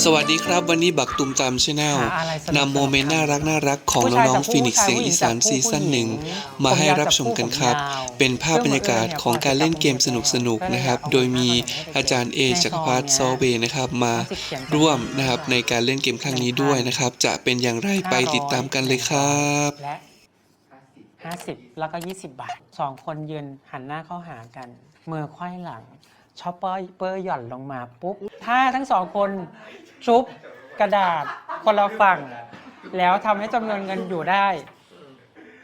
สวัสดีครับ วันนี้บักตุมตามชาแนลหาอะไรสนุกๆนำโมเมนต์น่ารักน่ารักๆของผู้ชายน้องจับๆฟินิกซ์ผู้เสียงชายอีสานผู้หญิซีงซั่นหนึ่งผู้หญิงมาให้รับชมกันครับผมยาวจับผู้ผมยาวเป็นภาพบรรยากาศของการเล่นเกมสนุกๆนะครับ โดยมีอาจารย์เอจักรพัฒน์ซอเวย์นะครับมาร่วมนะครับในการเล่นเกมครั้งนี้ด้วยนะครับ จะเป็นอย่างไรไปติดตามกันเลยครับและห้าสิบแล้วก็ยี่สิบบาทสองคนยืนหันหน้าเข้าหากันมือไขว้หลังช็อปเปอร์เปอร์หย่อนลงมาปุ๊บถ้าทั้งสองคน ชุบกระดาษคนละฝั่ง แล้วทำให้จำนวนเงินอยู่ได้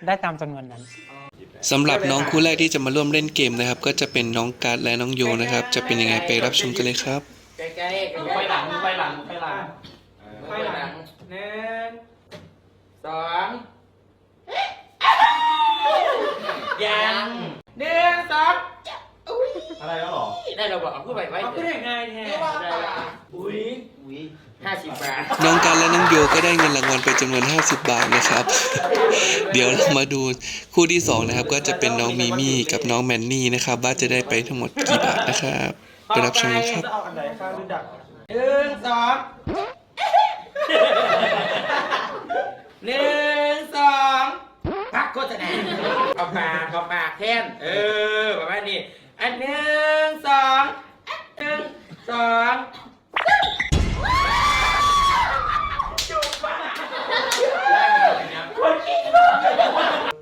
ได้ตามจำนวนนั้น สำหรับน้องคู่แรกที่จะมาร่วมเล่นเกมนะครับ ก็จะเป็นน้องการ์ดและน้องโยนะครับ จะเป็นยังไงไปรับชมกันเลยครับ ใกล้ๆใกล้ๆไปหลังไปหลังไปหลังไปหลังหนึ่งสองยังหนึ่งสองอะไรแล้วหรอได้เราบอกเอาพูดไปไว้เอาพูดได้ไงแท้ได้ละอุ้ยอุ้ย ห้าสิบบาท น้องการและน้องโยก็ได้เงินรางวัลไปจำนวน 50 บาทนะครับ เดี๋ยวเรามาดูคู่ที่สองนะครับ ก็จะเป็นน้องมีมี่กับน้องแมนนี่นะครับ ว่าจะได้ไปทั้งหมดกี่บาทนะครับไปรับชมกันครับจะเอาอันไหนข้างหรือดักหนึ่งสองหนึ่งสองพักโฆษณาเอาปากเอาปากแทนเออประมาณนี้อันหนึ่งสองหนึ่งสอง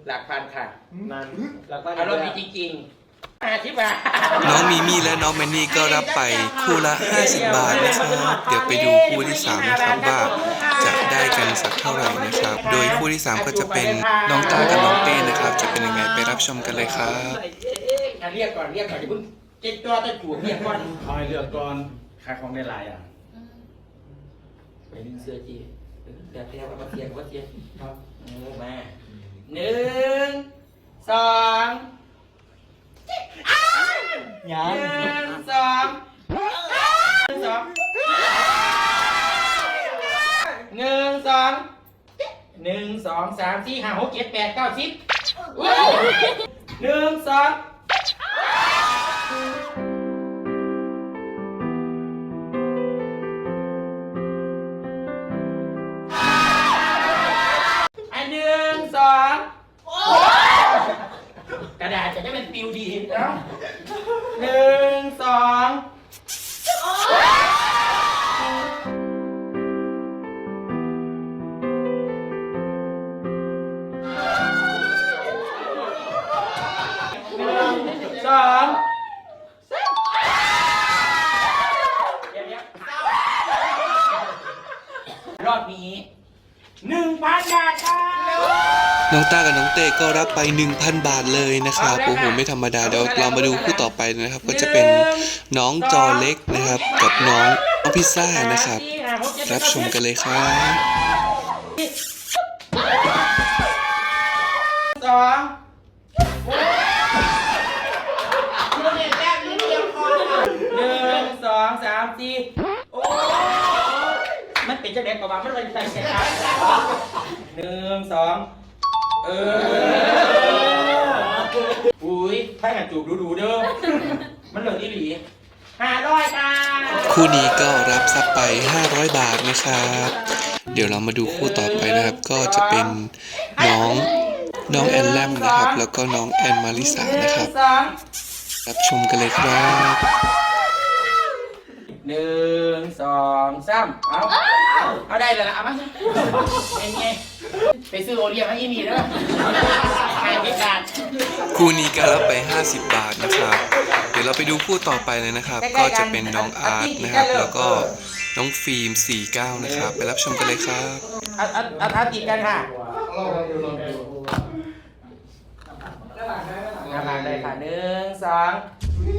หลักพัน ค่ะนั่นแล้วก็อารมณ์ดีจริงๆอาชิบะน้องมีมี่และน้องแมนนี่ก็รับไปคู่ละ 50 บาทนะครับ เดี๋ยวไปดูคู่ที่สามนะครับว่าจะได้กันสักเท่าไหร่นะครับ โดยคู่ที่สามก็จะเป็นน้องต้ากับน้องเต้นะครับ จะเป็นยังไงไปรับชมกันเลยครับอะเรียกก่อนเรียกก่อนอย่าเพิ่งเจ็ดตัวตะจูบเรียกก่อนเอาให้เลือกก่อนค่าของได้หลายอะไปดึงเสื้อจีเสื้อเทียบกับเทียบกับเทียบครับเออมาหนึ่ง สองยัหงนึ่งสองหนึ่งสองหนึ่งสองหนึ่งสองสามสี่ห้าหกเจ็ดแปดเก้าสิบหนึ่งสอง ด้เป็นปิวดีเนาะหนึ่งสองหนึ่งสองเดี๋ยวเดี๋ยวรอบนี้หนึ่งพันบาท น้องต้ากับน้องเต้ก็รับไป 1,000 บาทเลยนะครับโอ้โหไม่ธรรมดาเดี๋ยวเรามาดูคู่ต่อไปนะครับ ก็จะเป็นน้องจอเล็กนะครับ กับน้องน้องพิซซ่านะครับ รับชมกันเลยครับสองหนึ่งสองสามสี่โอ้มันเป็นจังได๋ก็ว่ามันเลยใส่ใส่ครับหนึ่งสอง เออ อุ้ยถ้าอยากจูบดูๆเด้อ มันเหลืออีหลีห้าร้อยค่ะคู่นี้ก็รับทรัพย์ไป 500 บาทนะครับ เดี๋ยวเรามาดูคู่ต่อไปนะครับ ก็จะเป็นน้องน้องแอนแลมนะครับ แล้วก็น้องแอนมาริสานะครับ สองรับชมกันเลยครับ หนึ่งสองสามเอาเอาได้แล้วล่ะเอามาเป็นไง ไปซื้อโอเลี้ยงให้ยี่มีเด้อใครพิการคู่นี้ก็รับไป 50 บาทนะครับ เดี๋ยวเราไปดูคู่ต่อไปเลยนะครับ ก็จะเป็นน้องอาร์ตนะครับ แล้วก็น้องฟิล์ม 49 นะครับ ไปรับชมกันเลยครับ เอาเอาเอาเท้าติดกันค่ะงานได้ค่ะหนึ่งสอง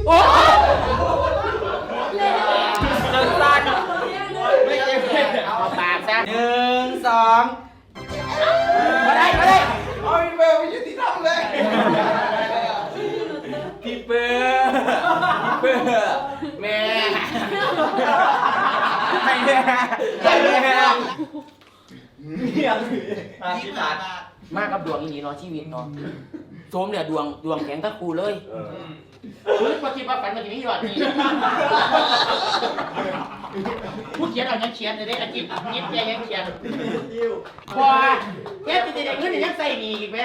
โอ้ แม่ไม่แม่ไม่แม่เฮียมาที่ฐานมากกับดวงอีนี้เนาะชีวิตเนาะโสมเนี่ยดวงดวงแข็งทั้งคู่เลยเฮ้ยปฏิบัติฝันมาถึงนี่ยอดนี่ผู้เขียนเอายังเขียนเลยเด้อาจิตยิบแกยังเขียนพอแกจะได้เงินยังใส่หนีอีกไหม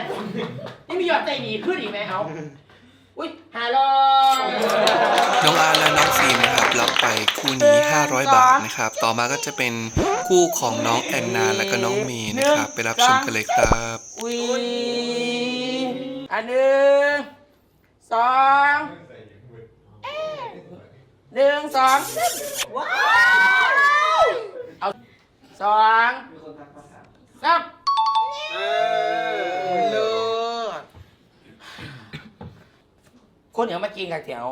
นี่มียอดใส่หนีขึ้นอีกไหมเอา อุ้ยฮัลโหลน้องอาร์ตและน้องฟิล์มนะครับรับไปคู่นี้ 500 บาทนะครับ ต่อมาก็จะเป็นคู่ของน้องแอนนาและก็น้องเมย์นะครับ ไปรับชมกันเลยครับอุ้ยอันหนึ่งสองหนึ่งสองว้าวเอาสองสามเลิศ คนเดี๋ยวมากินกับแถว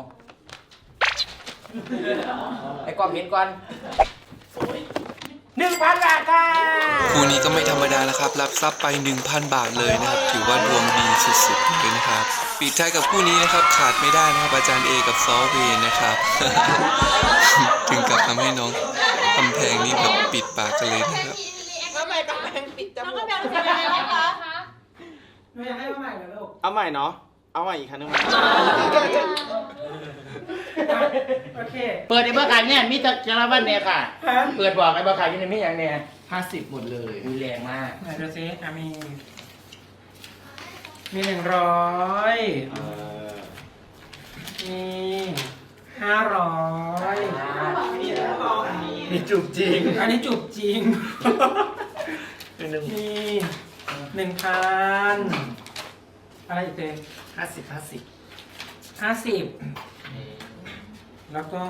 ไอ้กล้องเห็นก่อนหนึ่งพันบาทค่ะคู่นี้ก็ไม่ธรรมดานะครับ รับทรัพย์ไป 1,000 บาทเลยนะครับ ถือว่าดวงดีสุดๆเลยนะครับปิดท้ายกับคู่นี้นะครับ ขาดไม่ได้นะครับอาจารย์เอกับซอเวนนะครับ ถึงกับทำให้น้องกำแพงนี่แบบปิดปากกันเลยนะครับน้องกำแพงเป็นยังไงบ้างคะไม่อยากให้มาใหม่เหรอลูกเอาใหม่เนาะ เอาใหม่อีกครั้งหนึงไหมโอเคเปิดไอ้เบอร์ขายเนี่ยมีแต่จาระวันเนี่ยค่ะ ฮะเปิดบอกไอ้เบอร์ขายอยู่ในมีอย่างเนี่ยห้าสิบหมดเลยมีแรงมากไหนดูซิอะมี มีหนึ่งร้อยมีห้าร้อยมีจุกจริงอันนี้จุบจริงหนึ่งมีหนึ่งพัน อะไรอีกเต็มห้าสิบห้าสิบห้าสิบแล้วก็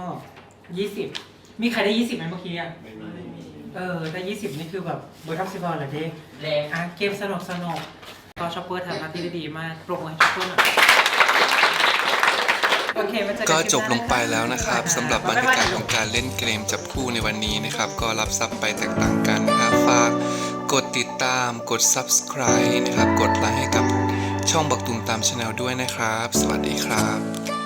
ยี่สิบมีใครได้ยี่สิบไหมเมื่อกี้อะเออได้ยี่สิบนี่คือแบบเบอร์ท็อปสิบอลเหรอเด็กแรงอะเกมสนุกสนุกตอนช็อปเปอร์ทำหน้าที่ได้ดีมากปรบมือให้ช็อปเปอร์หน่อยโอเคมาเจอก็นคลิปจบลงไปแล้วนะครับหาสำหรับบรรยากาศของการเล่นเกมจับคู่ในวันนี้นะครับ ก็รับทรัพย์ไปแตกต่างกันนะครับฝากกดติดตามกด subscribe นะครับ กดไลค์ให้กับ ช่องบักตุงตามชาแนลด้วยนะครับ สวัสดีครับ